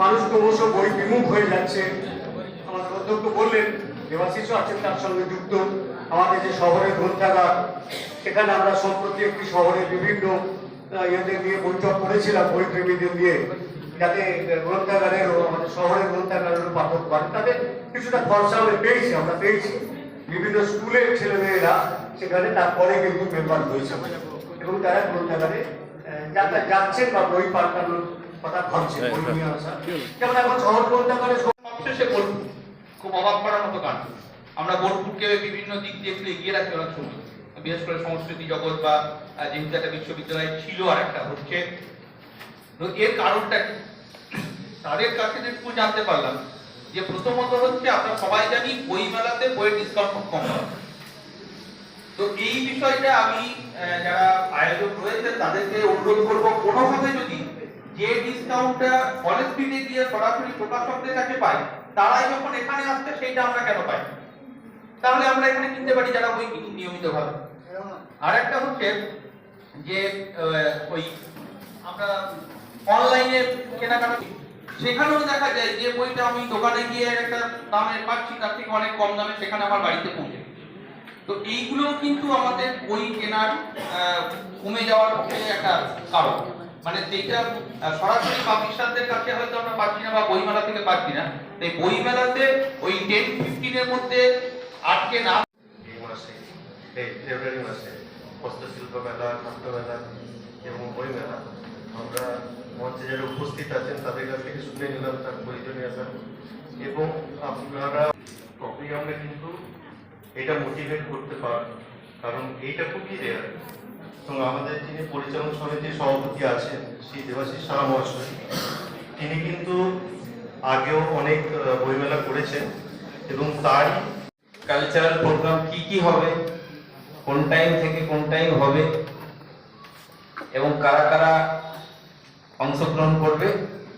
মানুষ ক্রমশ বই বিমুখ হয়ে যাচ্ছে। আমাদের অধ্যক্ষ বললেন দেবাশিসও আছেন তার সঙ্গে যুক্ত। আমাদের যে শহরের গ্রন্থাগার সেখানে আমরা সম্প্রতি একটি শহরের বিভিন্ন ইয়েদের নিয়ে বৈঠক করেছিলাম বই প্রেমীদের নিয়ে। যাতে গ্রন্থাগারের আমাদের শহরের গ্রন্থাগারের পাঠক পান তাদের কিছুটা খরচা আমরা পেয়েছি আমরা পেয়েছি। বিভিন্ন স্কুলের ছেলেমেয়েরা সেখানে তারপরে কিন্তু মেম্বার হয়েছে। এবং তারা গ্রন্থাগারে আহ, যাচ্ছেন বা বই পাল্টানোর কথা ভাবছেন বই যেমন এখন শহর গ্রন্থাগারে সবশেষে বোলপুর খুব অবাক করার মতো কাণ্ড আমরা বোলপুরকে বিভিন্ন দিক দিয়ে একটু এগিয়ে রাখতে অনেক সময় বিশেষ করে সংস্কৃতি জগৎ বা যেহেতু একটা বিশ্ববিদ্যালয় ছিল আর একটা হচ্ছে। তো এর কারণটা কি? তাদের কাছে যেটুকু জানতে পারলাম যে প্রথমত হচ্ছে আমরা সবাই জানি বই মেলাতে বইয়ের ডিসকাউন্ট খুব কম হয় তো এই বিষয়টা আমি আহ, যারা আয়োজক রয়েছে তাদেরকে অনুরোধ করব কোনোভাবে যদি যে ডিসকাউন্টটা কলেজ গিয়ে সরাসরি প্রকাশকদের কাছে পাই, তারাই যখন এখানে আসছে, সেইটা আমরা কেন পাই? তাহলে আমরা এখানে কিনতে পারি যারা বই কিনি নিয়মিতভাবে। আর একটা হচ্ছে যে ওই আমরা অনলাইনে কেনাকাটা। সেখানেও দেখা যায় যে বইটা আমি দোকানে গিয়ে একটা দামে পাচ্ছি, তার থেকে অনেক কম দামে সেখানে আমার বাড়িতে পৌঁছে তো এইগুলো কিন্তু আমাদের বই কেনার কমে যাওয়ার একটা কারণ। মানে যেটা সরাসরি পাবলিশারদের কাছে হয়তো আমরা পাচ্ছি না বা বইমেলা থেকে পাচ্ছি না। এই বইমেলাতে ওই টেন ফিফটিনের মধ্যে আটকে না এই মাসে এই ফেব্রুয়ারি মাসে হস্তশিল্প মেলা খাদ্য মেলা এবং বই মেলা আমরা মঞ্চে যারা উপস্থিত আছেন, তাদের কাছ থেকে শুনে নিলাম তার প্রয়োজনীয়তা। এবং আপনারা তবেই আমরা কিন্তু এটা মোটিভেট করতে পারি কারণ এইটা খুবই রেয়ার এবং আমাদের যিনি পরিচালন সমিতির সভাপতি আছেন, শ্রী দেবাশিস সাহা মহাশয়, তিনি কিন্তু আগেও অনেক বইমেলা করেছেন এবং তারই কালচারাল প্রোগ্রাম কি কি হবে, কোন টাইম থেকে কোন টাইম হবে এবং কারা কারা অংশগ্রহণ করবে,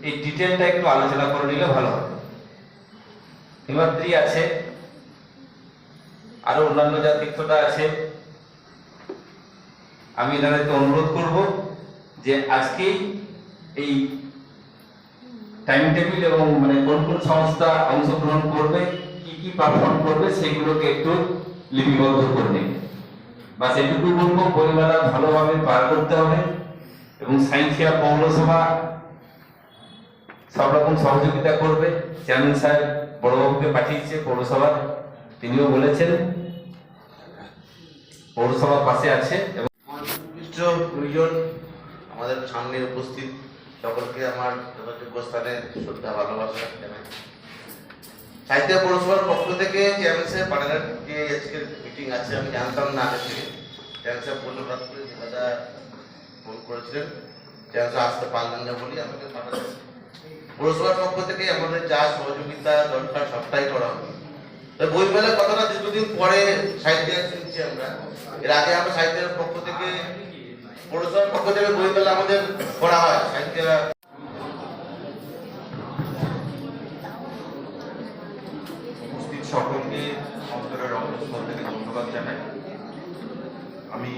এই ডিটেলটা একটু আলোচনা করে নিলে ভালো হবে। হিমাদ্রি আছে, আরও অন্যান্য যা তীর্থটা আছে আমি এনাদেরকে অনুরোধ করব যে আজকেই এই টাইম টেবিল এবং মানে কোন কোন সংস্থা অংশগ্রহণ করবে, কি কি পারফর্ম করবে, সেগুলোকে একটু লিপিবদ্ধ করে নিন। বা সেটুকু বলব, বইমেলা ভালোভাবে পার করতে হবে এবং সাইন্সিয়া পৌরসভা সব রকম সহযোগিতা করবে। চেয়ারম্যান সাহেব বড়বাবুকে পাঠিয়েছে পৌরসভার, তিনিও বলেছেন। পৌরসভা পাশে আছে এবং নির্দিষ্ট দুইজন আমাদের সামনে উপস্থিত। সকলকে আমার যথাযোগ্য স্থানে শ্রদ্ধা, ভালোবাসা জানাই। সাহিত্য পৌরসভার পক্ষ থেকে চেয়ারম্যান সাহেব পাঠানোর যে আজকের মিটিং আছে, আমি জানতাম না আগে থেকে। চেয়ারম্যান সাহেব বলল হঠাৎ করে দাদা ফোন করেছিলেন। চেয়ারম্যান সাহেব আসতে পারলেন না বলি আমাকে পাঠালেন। পৌরসভার পক্ষ থেকে আমাদের যা সহযোগিতা দরকার সবটাই করা হবে। তবে বইমেলার কথাটা দীর্ঘদিন পরে সাহিত্য শুনছি আমরা। এর আগে আমরা সাহিত্যের পক্ষ থেকে পৌরসভার পক্ষ থেকে আমাদের করা হয়। সকলকে অন্তরের থেকে ধন্যবাদ জানাই। আমি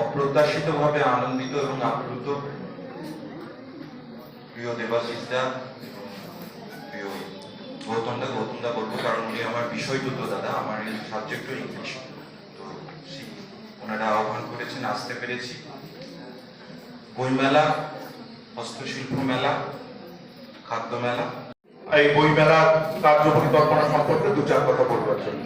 অপ্রত্যাশিতভাবে আনন্দিত এবং আপ্লুত। প্রিয় দেবাশিস প্রিয় গৌতম দা গৌতম দা বলব, কারণ উনি আমার বিষয়টুকু দাদা, আমার সাবজেক্টও ইংলিশ করেছেন আসতে পেরেছি বইমেলা হস্তশিল্প মেলা খাদ্য মেলা। এই বই মেলার কার্য পরিকল্পনা সম্পর্কে দু চার কথা বলবার জন্য।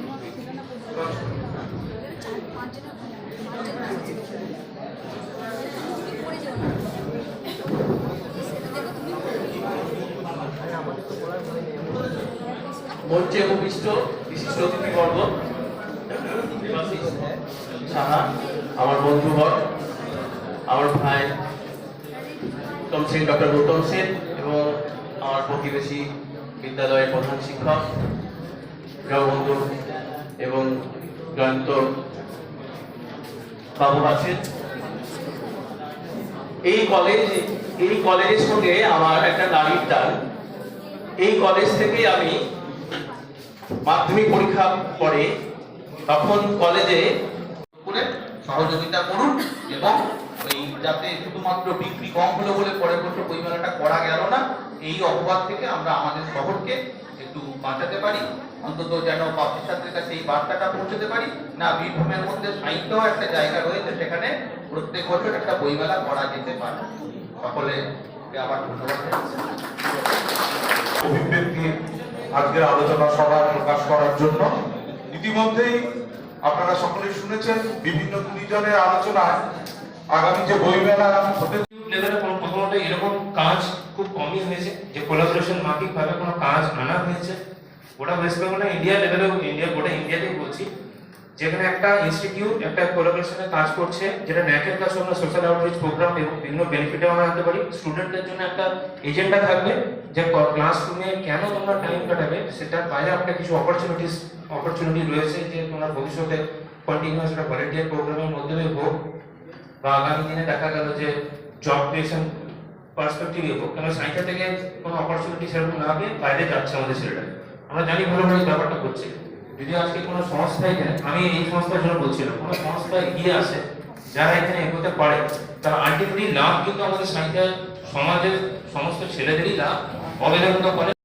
মঞ্চে উপবিষ্ট বিশিষ্ট অতিথিবর্গ। আমার বন্ধুবর আমার ভাই উত্তম সেন ডক্টর গৌতম সেন এবং আমার প্রতিবেশী বিদ্যালয়ের প্রধান শিক্ষক জগবন্ধু এবং জয়ন্ত বাবু আছেন। এই কলেজ এই কলেজের সঙ্গে আমার একটা নারীর টান এই কলেজ থেকে আমি মাধ্যমিক পরীক্ষা পরে তখন কলেজে সহযোগিতা করুন এবং ওই যাতে শুধুমাত্র বিক্রি কম হলো বলে পরের বছর বইমেলাটা করা গেল না, এই অপবাদ থেকে আমরা আমাদের শহরকে একটু বাঁচাতে পারি, অন্তত যেন পাবলিক ছাত্রের কাছে এই বার্তাটা পৌঁছতে পারি না, বীরভূমের মধ্যে সাহিত্য একটা জায়গা রয়েছে, সেখানে প্রত্যেক বছর একটা বইমেলা করা যেতে পারে সকলে আবার ধন্যবাদ। অভিব্যক্তি আজকের আলোচনা সভায় প্রকাশ করার জন্য ইতিমধ্যেই আপনারা সকলেই শুনেছেন বিভিন্ন গুণীজনের আলোচনায় আগামী যে বইমেলা হতে লেভেলে প্রথমত এরকম কাজ খুব কমই হয়েছে। যে কোলাবোরেশন মাফিক ভাবে কোনো কাজ আনা হয়েছে। গোটা ওয়েস্ট বেঙ্গলে ইন্ডিয়া লেভেলে ইন্ডিয়া গোটা ইন্ডিয়াতেই বলছি, যেখানে একটা ইনস্টিটিউট একটা কোলাবোরেশনে কাজ করছে, যেটা ন্যাকের কাছে আমরা সোশ্যাল আউটরিচ প্রোগ্রাম এবং বিভিন্ন বেনিফিটে আমরা আনতে পারি। স্টুডেন্টদের জন্য একটা এজেন্ডা থাকবে যে ক্লাসরুমে কেন তোমরা টাইম কাটাবে সেটার বাইরে একটা কিছু অপরচুনিটিস অপরচুনিটি রয়েছে যে তোমরা ভবিষ্যতে কন্টিনিউয়াস একটা ভলেন্টিয়ার প্রোগ্রামের মাধ্যমে হোক বা আগামী দিনে দেখা গেল যে জব ক্রিয়েশন পার্সপেক্টিভে হোক কেন সাইটা থেকে কোনো অপরচুনিটি সেরকম না পেয়ে বাইরে যাচ্ছে আমাদের ছেলেটা। আমরা জানি ভালো ভালো ব্যাপারটা করছে যদি আজকে কোনো সংস্থা এখানে আমি এই সংস্থার জন্য বলছিলাম, কোনো সংস্থায় এগিয়ে আসে, যারা এখানে এগোতে পারে, তারা আলটিমেটলি লাভ কিন্তু আমাদের সাইটা সমাজের সমস্ত ছেলেদেরই লাভ অবহেলা করে।